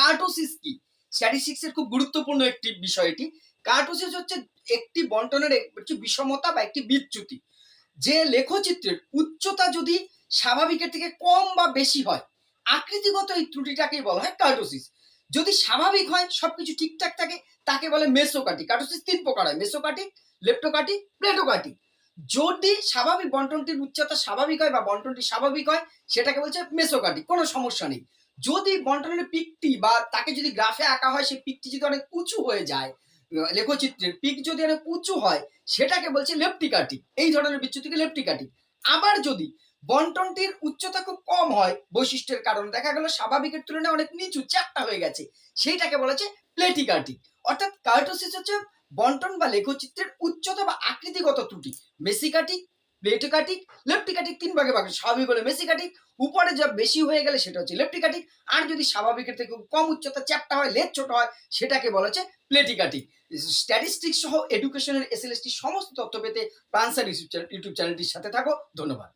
Kurtosis কি? Statistics এর খুব গুরুত্বপূর্ণ একটি বিষয় এটি। কার্টোসিস হচ্ছে একটি বন্টনের একটি বিষমতা বা একটি বিচ্যুতি। যে লেখচিত্রের উচ্চতা যদি স্বাভাবিকের থেকে কম বা বেশি হয়, আকৃতিগত এই ত্রুটিটাকেই বলা হয় কার্টোসিস। যদি স্বাভাবিক হয়, সবকিছু ঠিকঠাক থাকে, তাকে বলে মেসোকাটিক। কার্টোসিস তিন প্রকার হয়, মেসোকাটিক, লেপ্টোকাটিক, প্লেটোকাটিক। যদি স্বাভাবিক বন্টনটির উচ্চতা স্বাভাবিক হয় বা বন্টনটি স্বাভাবিক হয়, সেটাকে বলছে মেসোকাটিক, কোনো সমস্যা নেই। যদি বন্টনের পিকটি বা তাকে যদি গ্রাফে আঁকা হয়, সেই পিকটি যদি অনেক উঁচু হয়ে যায়, লেখচিত্রের পিক যদি অনেক উঁচু হয়, সেটাকে বলছে লেপ্টিকাটিক এই ধরনের বিচ্যুতিকে লেপ্টিকাটিক আবার যদি বন্টনটির উচ্চতা খুব কম হয়, বৈশিষ্ট্যের কারণে, দেখা গেল স্বাভাবিকের তুলনায় অনেক নিচু চ্যাপ্টা হয়ে গেছে, সেইটাকে বলা হচ্ছে অর্থাৎ কার্টোসিস হচ্ছে বন্টন বা লেখচিত্রের উচ্চতা বা আকৃতিগত ত্রুটি। মেসিকাটিক প্লেটোকাটিক লেপটিকাটিক তিন ভাগে ভাগে, স্বাভাবিক হলে মেসিকাটিক উপরে যা বেশি হয়ে গেলে সেটা হচ্ছে লেপটিকাটিক আর যদি স্বাভাবিকের থেকে কম উচ্চতা চ্যাপটা হয়, লেজ ছোট হয়, সেটাকে বলা হচ্ছে প্লেটিকাটিক স্ট্যাটিস্টিক্স সহ এডুকেশনের এসএলএসটি সমস্ত তথ্য পেতে প্রান্সার ইউটিউব চ্যানেলটির সাথে থাকো। ধন্যবাদ।